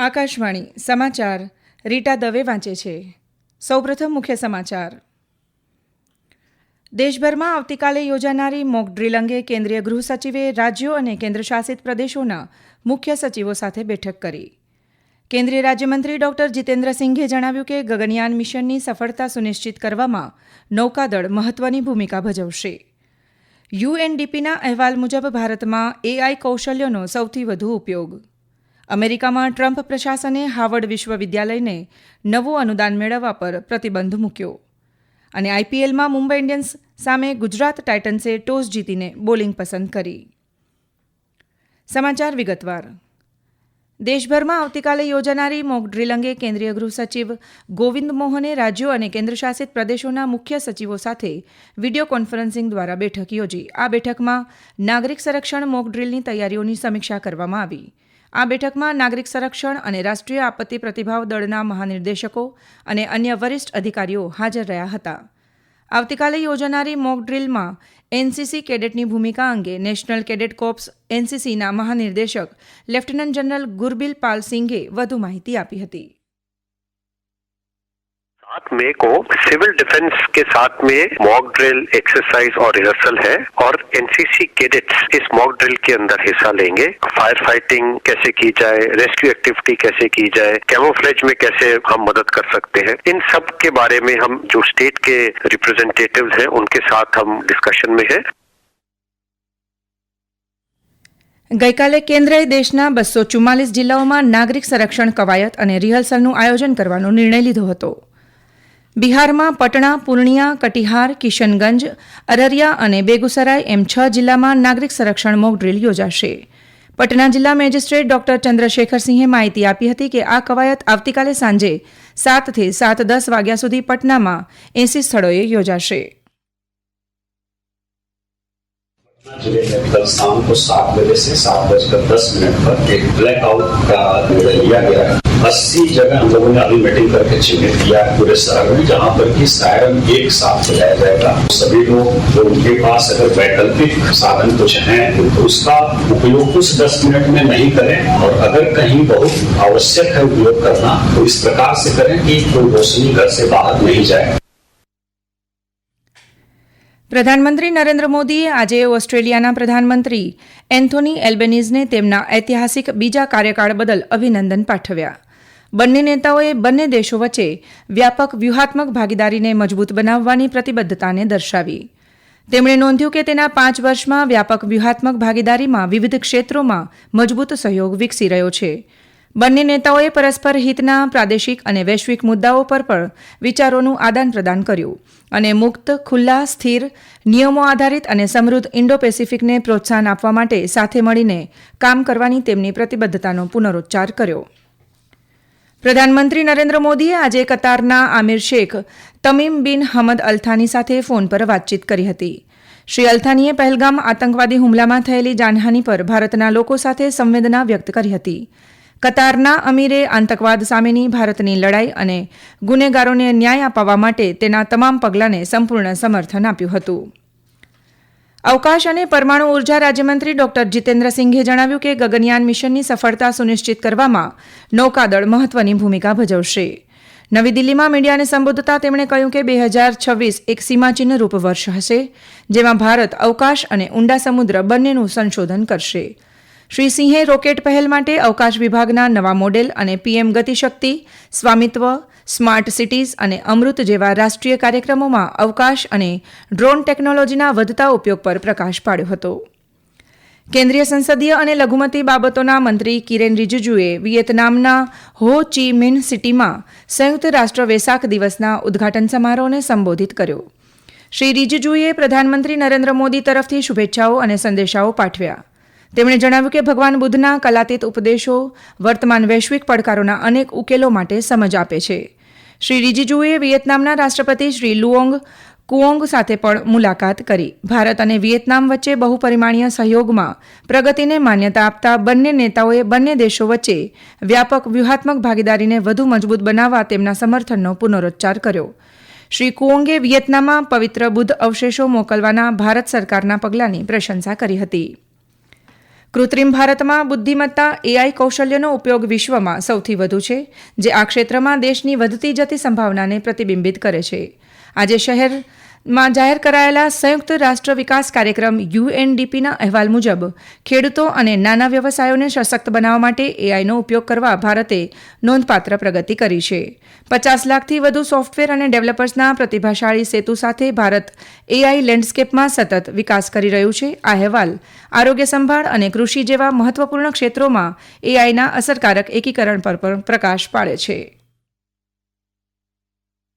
આકાશવાણી, સમાચાર, રીટા દવે વાંચે છે. સૌપ્રથમ મુખ્ય સમાચાર. દેશભરમાં આવતીકાલે યોજાનારી મોક ડ્રીલ અંગે કેન્દ્રીય ગૃહ સચિવે રાજ્યો અને કેન્દ્રશાસિત પ્રદેશોના મુખ્ય સચિવો સાથે બેઠક કરી. કેન્દ્રીય રાજ્યમંત્રી ડોક્ટર જીતેન્દ્રસિંઘે જણાવ્યું કે ગગનયાન મિશનની સફળતા સુનિશ્ચિત કરવામાં નૌકાદળ મહત્વની ભૂમિકા ભજવશે. યુએનડીપીના અહેવાલ મુજબ ભારતમાં એઆઈ કૌશલ્યોનો સૌથી વધુ ઉપયોગ અમેરિકામાં ટ્રમ્પ પ્રશાસને હાવર્ડ વિશ્વવિદ્યાલયને નવું અનુદાન મેળવવા પર પ્રતિબંધ મૂક્યો. અને આઈપીએલમાં મુંબઈ ઇન્ડિયન્સ સામે ગુજરાત ટાઇટન્સે ટોસ જીતીને બોલિંગ પસંદ કરી. સમાચાર વિગતવાર. દેશભરમાં આવતીકાલે યોજાનારી મોક ડ્રીલ અંગે કેન્દ્રીય ગૃહ સચિવ ગોવિંદ મોહને રાજ્યો અને કેન્દ્રશાસિત પ્રદેશોના મુખ્ય સચિવો સાથે વીડિયો કોન્ફરન્સિંગ દ્વારા બેઠક યોજી. આ બેઠકમાં નાગરિક સંરક્ષણ મોક ડ્રીલની તૈયારીઓની સમીક્ષા કરવામાં આવી. આ બેઠકમાં નાગરિક સંરક્ષણ અને રાષ્ટ્રીય આપત્તિ પ્રતિભાવ દળના મહાનિર્દેશકો અને અન્ય વરિષ્ઠ અધિકારીઓ હાજર રહ્યા હતા. આવતીકાલે યોજાનારી મોક ડ્રીલમાં એનસીસી કેડેટની ભૂમિકા અંગે નેશનલ કેડેટ કોર્પ્સ એનસીસીના મહાનિર્દેશક લેફ્ટનન્ટ જનરલ ગુરબિલ પાલ સિંઘે વધુ માહિતી આપી હતી. सात मई को सिविल डिफेंस के साथ में मॉक ड्रिल एक्सरसाइज और रिहर्सल है और एनसीसी कैडेट्स इस मॉक ड्रिल के अंदर हिस्सा लेंगे फायर फाइटिंग कैसे की जाए रेस्क्यू एक्टिविटी कैसे की जाए कैमोफ्लेज में कैसे हम मदद कर सकते हैं इन सब के बारे में हम जो स्टेट के रिप्रेजेंटेटिव्स हैं उनके साथ हम डिस्कशन में हैं ગઈકાલે કેન્દ્રએ દેશના બસો ચુમ્માલીસ જિલ્લાઓમાં નાગરિક સંરક્ષણ કવાયત અને રિહર્સલનું આયોજન કરવાનો નિર્ણય લીધો હતો બિહારમાં પટણા, પૂર્ણિયા, કટિહાર, કિશનગંજ, અરરિયા અને બેગુસરાય એમ છ જિલ્લામાં નાગરિક સંરક્ષણ મોક ડ્રીલ યોજાશે. પટના જિલ્લા મેજિસ્ટ્રેટ ડોક્ટર ચંદ્રશેખરસિંહે માહિતી આપી હતી કે આ કવાયત આવતીકાલે સાંજે સાતથી સાત દસ વાગ્યા સુધી પટનામાં એસી સ્થળોએ યોજાશે. ज़िले में कल शाम को सात बजे से सात बजकर दस मिनट पर एक ब्लैकआउट का निर्णय लिया गया। है अस्सी जगह हम लोगों ने अभी मीटिंग करके चिन्हित किया है पूरे शहर में, जहाँ पर कि सायरन एक साथ बजाया जाएगा। सभी लोग जो उनके पास अगर वैकल्पिक साधन कुछ है तो उसका उपयोग कुछ दस मिनट में नहीं करें, और अगर कहीं बहुत आवश्यक है उपयोग करना तो इस प्रकार से करें कि कोई रोशनी घर से बाहर नहीं जाए। પ્રધાનમંત્રી નરેન્દ્ર મોદીએ આજે ઓસ્ટ્રેલિયાના પ્રધાનમંત્રી એન્થોની એલ્બેનીઝને તેમના ઐતિહાસિક બીજા કાર્યકાળ બદલ અભિનંદન પાઠવ્યા. બંને નેતાઓએ બંને દેશો વચ્ચે વ્યાપક વ્યૂહાત્મક ભાગીદારીને મજબૂત બનાવવાની પ્રતિબદ્ધતાને દર્શાવી. તેમણે નોંધ્યું કે તેના પાંચ વર્ષમાં વ્યાપક વ્યૂહાત્મક ભાગીદારીમાં વિવિધ ક્ષેત્રોમાં મજબૂત સહયોગ વિકસી રહ્યો છે. બંને નેતાઓએ પરસ્પર હિતના પ્રાદેશિક અને વૈશ્વિક મુદ્દાઓ પર પણ વિચારોનું આદાન પ્રદાન કર્યું અને મુક્ત, ખુલ્લા, સ્થિર, નિયમો આધારિત અને સમૃદ્ધ ઇન્ડો પેસિફિકને પ્રોત્સાહન આપવા માટે સાથે મળીને કામ કરવાની તેમની પ્રતિબદ્ધતાનો પુનરોચ્ચાર કર્યો. પ્રધાનમંત્રી નરેન્દ્ર મોદીએ આજે કતારના આમિર શેખ તમીમ બિન હમદ અલ્થાની સાથે ફોન પર વાતચીત કરી હતી. શ્રી અલ્થાનીએ પહેલગામ આતંકવાદી હુમલામાં થયેલી જાનહાની પર ભારતના લોકો સાથે સંવેદના વ્યક્ત કરી હતી. કતારના અમીરે આતંકવાદ સામેની ભારતની લડાઈ અને ગુનેગારોને ન્યાય અપાવવા માટે તેના તમામ પગલાંને સંપૂર્ણ સમર્થન આપ્યું હતું. અવકાશ અને પરમાણુ ઊર્જા રાજ્યમંત્રી ડોક્ટર જીતેન્દ્રસિંઘે જણાવ્યું કે ગગનયાન મિશનની સફળતા સુનિશ્ચિત કરવામાં નૌકાદળ મહત્વની ભૂમિકા ભજવશે. નવી દિલ્હીમાં મીડિયાને સંબોધતા તેમણે કહ્યું કે બે હજાર છવ્વીસ એક સીમાચિહ્ન રૂપ વર્ષ હશે, જેમાં ભારત, અવકાશ અને ઊંડા સમુદ્ર બંનેનું સંશોધન કરશે. શ્રી સિંહે રોકેટ પહેલ માટે અવકાશ વિભાગના નવા મોડેલ અને PM Gatishakti, Swamitva, smart cities અને અમૃત જેવા રાષ્ટ્રીય કાર્યક્રમોમાં અવકાશ અને ડ્રોન ટેકનોલોજીના વધતા ઉપયોગ પર પ્રકાશ પાડ્યો હતો. કેન્દ્રીય સંસદીય અને લઘુમતી બાબતોના મંત્રી કિરેન રિજિજુએ વિયેતનામના હો ચી મિન સિટીમાં સંયુક્ત રાષ્ટ્ર વેસાક દિવસના ઉદ્ઘાટન સમારોહને સંબોધિત કર્યો. શ્રી રિજિજુએ પ્રધાનમંત્રી નરેન્દ્ર મોદી તરફથી શુભેચ્છાઓ અને સંદેશાઓ પાઠવ્યા. તેમણે જણાવ્યું કે ભગવાન બુદ્ધના કલાતીત ઉપદેશો વર્તમાન વૈશ્વિક પડકારોના અનેક ઉકેલો માટે સમજ આપે છે. શ્રી રિજિજુએ વિયેતનામના રાષ્ટ્રપતિ શ્રી લુઓંગ કુઓંગ સાથે પણ મુલાકાત કરી. ભારત અને વિયેતનામ વચ્ચે બહુપરિમાણીય સહયોગમાં પ્રગતિને માન્યતા આપતા બંને નેતાઓએ બંને દેશો વચ્ચે વ્યાપક વ્યૂહાત્મક ભાગીદારીને વધુ મજબૂત બનાવવા તેમના સમર્થનનો પુનરોચ્ચાર કર્યો. શ્રી કુઓંગે વિયેતનામમાં પવિત્ર બુદ્ધ અવશેષો મોકલવાના ભારત સરકારના પગલાંની પ્રશંસા કરી હતી. કૃત્રિમ ભારતમાં બુદ્ધિમત્તા એઆઈ કૌશલ્યનો ઉપયોગ વિશ્વમાં સૌથી વધુ છે, જે આ ક્ષેત્રમાં દેશની વધતી જતી સંભાવનાને પ્રતિબિંબિત કરે છે. આજે શહેરમાં જાહેર કરાયેલા સંયુક્ત રાષ્ટ્ર વિકાસ કાર્યક્રમ યુએનડીપીના અહેવાલ મુજબ, ખેડૂતો અને નાના વ્યવસાયોને સશક્ત બનાવવા માટે એઆઈનો ઉપયોગ કરવા ભારતે નોંધપાત્ર પ્રગતિ કરી છે. પચાસ લાખથી વધુ સોફ્ટવેર અને ડેવલપર્સના પ્રતિભાશાળી સેતુ સાથે ભારત એઆઈ લેન્ડસ્કેપમાં સતત વિકાસ કરી રહ્યું છે. આ અહેવાલ આરોગ્ય સંભાળ અને કૃષિ જેવા મહત્વપૂર્ણ ક્ષેત્રોમાં એઆઈના અસરકારક એકીકરણ પર પણ પ્રકાશ પાડે છે.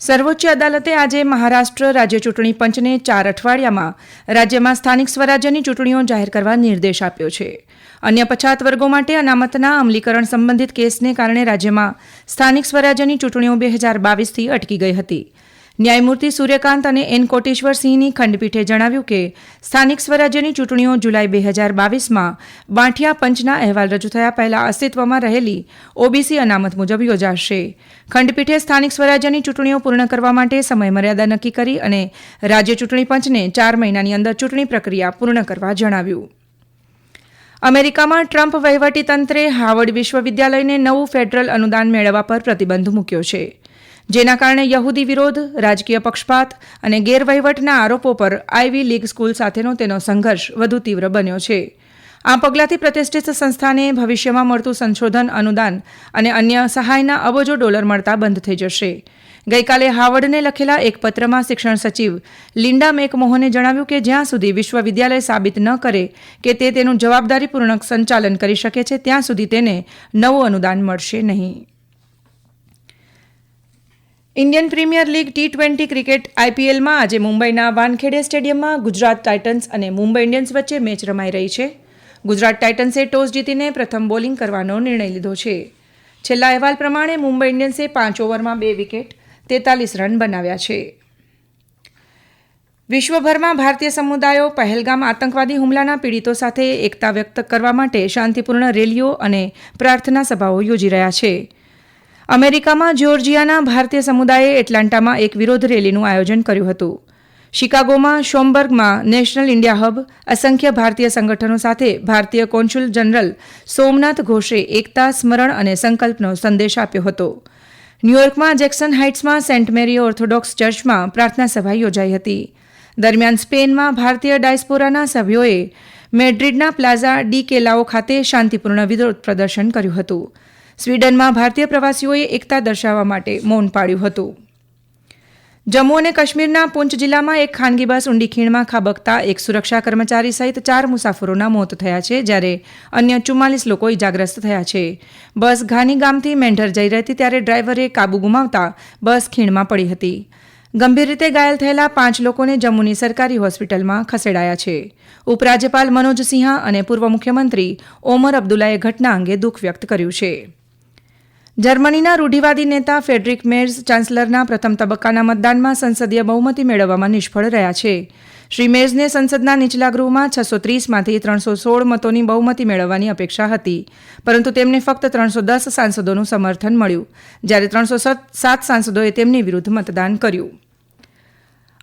સર્વોચ્ચ અદાલતે આજે મહારાષ્ટ્ર રાજ્ય ચૂંટણી પંચને ચાર અઠવાડિયામાં રાજ્યમાં સ્થાનિક સ્વરાજ્યની ચૂંટણીઓ જાહેર કરવા નિર્દેશ આપ્યો છે. અન્ય પછાત વર્ગો માટે અનામતના અમલીકરણ સંબંધિત કેસને કારણે રાજ્યમાં સ્થાનિક સ્વરાજ્યની ચૂંટણીઓ બે હજાર બાવીસથી અટકી ગઈ હતી. ન્યાયમૂર્તિ સૂર્યકાંત અને એન કોટેશ્વર સિંહની ખંડપીઠે જણાવ્યું કે સ્થાનિક સ્વરાજ્યની ચૂંટણીઓ જુલાઈ બે હજાર બાવીસમાં બાંઠિયા પંચના અહેવાલ રજૂ થયા પહેલા અસ્તિત્વમાં રહેલી ઓબીસી અનામત મુજબ યોજાશે. ખંડપીઠે સ્થાનિક સ્વરાજ્યની ચૂંટણીઓ પૂર્ણ કરવા માટે સમયમર્યાદા નક્કી કરી અને રાજ્ય ચૂંટણી પંચને ચાર મહિનાની અંદર ચૂંટણી પ્રક્રિયા પૂર્ણ કરવા જણાવ્યું. અમેરિકામાં ટ્રમ્પ વહીવટીતંત્રે હાવર્ડ વિશ્વવિદ્યાલયને નવું ફેડરલ અનુદાન મેળવવા પર પ્રતિબંધ મૂક્યો છે. જેના કારણે યહૂદી વિરોધ, રાજકીય પક્ષપાત અને ગેરવહીવટના આરોપો પર આઈવી લીગ સ્કૂલ સાથેનો તેનો સંઘર્ષ વધુ તીવ્ર બન્યો છે. આ પગલાંથી પ્રતિષ્ઠિત સંસ્થાને ભવિષ્યમાં મળતું સંશોધન, અનુદાન અને અન્ય સહાયના અબજો ડોલર મળતા બંધ થઈ જશે. ગઈકાલે હાવર્ડને લખેલા એક પત્રમાં શિક્ષણ સચિવ લિન્ડા મેકમોહને જણાવ્યું કે જ્યાં સુધી વિશ્વવિદ્યાલય સાબિત ન કરે કે તે તેનું જવાબદારીપૂર્ણક સંચાલન કરી શકે છે, ત્યાં સુધી તેને નવું અનુદાન મળશે નહીં. Indian Premier League T twenty cricket આઈપીએલમાં આજે મુંબઈના વાનખેડે સ્ટેડિયમમાં ગુજરાત ટાઇટન્સ અને મુંબઈ ઇન્ડિયન્સ વચ્ચે મેચ રમાઈ રહી છે. ગુજરાત ટાઇટન્સે ટોસ જીતીને પ્રથમ બોલિંગ કરવાનો નિર્ણય લીધો છે. છેલ્લા અહેવાલ પ્રમાણે મુંબઈ ઇન્ડિયન્સે પાંચ ઓવરમાં બે વિકેટ, તેતાલીસ રન બનાવ્યા છે. વિશ્વભરમાં ભારતીય સમુદાયો પહેલગામ આતંકવાદી હુમલાના પીડિતો સાથે એકતા વ્યક્ત કરવા માટે શાંતિપૂર્ણ રેલીઓ અને પ્રાર્થના સભાઓ યોજી રહ્યા છે. અમેરિકામાં જ્યોર્જિયાના ભારતીય સમુદાયે એટલાન્ટામાં એક વિરોધ રેલીનું આયોજન કર્યું હતું. શિકાગોમાં શોમબર્ગમાં નેશનલ ઇન્ડિયા હબ અસંખ્ય ભારતીય સંગઠનો સાથે ભારતીય કોન્સ્યુલ જનરલ સોમનાથ ઘોષે એકતા, સ્મરણ અને સંકલ્પનો સંદેશ આપ્યો હતો. ન્યૂયોર્કમાં જેક્સન હાઇટ્સમાં સેન્ટ મેરી ઓર્થોડોક્સ ચર્ચમાં પ્રાર્થના સભા યોજાઈ હતી. દરમિયાન સ્પેનમાં ભારતીય ડાયસ્પોરાના સભ્યોએ મેડ્રિડના પ્લાઝા ડી કેલાઓ ખાતે શાંતિપૂર્ણ વિરોધ પ્રદર્શન કર્યું હતું. સ્વીડનમાં ભારતીય પ્રવાસીઓએ એકતા દર્શાવવા માટે મૌન પાડ્યું હતું. જમ્મુ અને કાશ્મીરના પૂંચ જિલ્લામાં એક ખાનગી બસ ઊંડી ખીણમાં ખાબકતા એક સુરક્ષા કર્મચારી સહિત ચાર મુસાફરોના મોત થયા છે, જ્યારે અન્ય ચુમ્માલીસ લોકો ઇજાગ્રસ્ત થયા છે. બસ ઘાની ગામથી મેંઢર જઈ રહી હતી ત્યારે ડ્રાઈવરે કાબુ ગુમાવતા બસ ખીણમાં પડી હતી. ગંભીર રીતે ઘાયલ થયેલા પાંચ લોકોને જમ્મુની સરકારી હોસ્પિટલમાં ખસેડાયા છે. ઉપરાજ્યપાલ મનોજ સિંહા અને પૂર્વ મુખ્યમંત્રી ઓમર અબ્દુલ્લાએ ઘટના અંગે દુઃખ વ્યક્ત કર્યું છે. જર્મનીના રૂઢિવાદી નેતા ફેડરિક મેર્સ ચાન્સલરના પ્રથમ તબક્કાના મતદાનમાં સંસદીય બહુમતી મેળવવામાં નિષ્ફળ રહ્યા છે. શ્રી મેર્સને સંસદના નીચલા ગૃહમાં છસો ત્રીસમાંથી ત્રણસો સોળ મતોની બહુમતી મેળવવાની અપેક્ષા હતી. પરંતુ તેમને ફક્ત ત્રણસો દસ સાંસદોનું સમર્થન મળ્યું, જ્યારે ત્રણસો સાત સાંસદોએ તેમની વિરુદ્ધ મતદાન કર્યું.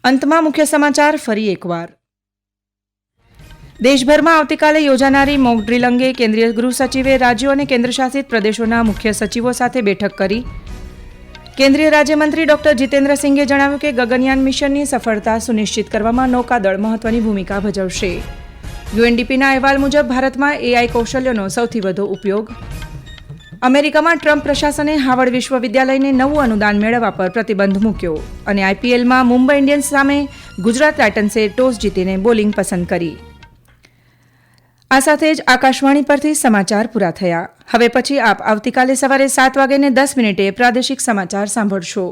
અંતમાં મુખ્ય સમાચાર ફરી એકવાર. દેશભરમાં આવતીકાલે યોજાનારી મોક અંગે કેન્દ્રીય ગૃહ સચિવે, રાજ્યો અને કેન્દ્રશાસિત પ્રદેશોના મુખ્ય સચિવો સાથે બેઠક કરી. કેન્દ્રીય રાજ્યમંત્રી ડોક્ટર જીતેન્દ્રસિંઘે જણાવ્યું કે ગગનયાન મિશનની સફળતા સુનિશ્ચિત કરવામાં નૌકાદળ મહત્વની ભૂમિકા ભજવશે. યુએનડીપીના અહેવાલ મુજબ ભારતમાં એઆઈ કૌશલ્યનો સૌથી વધુ ઉપયોગ. અમેરિકામાં ટ્રમ્પ પ્રશાસને હાવર્ડ વિશ્વવિદ્યાલયને નવું અનુદાન મેળવવા પર પ્રતિબંધ મૂક્યો અને આઈપીએલમાં મુંબઈ ઇન્ડિયન્સ સામે ગુજરાત ટાઇટન્સે ટોસ જીતીને બોલિંગ પસંદ કરી. આ સાથે જ આકાશવાણી પરથી સમાચાર પૂરા થયા. હવે પછી આપ આવતીકાલે સવારે સાત વાગ્યાને દસ મિનિટે પ્રાદેશિક સમાચાર સાંભળશો.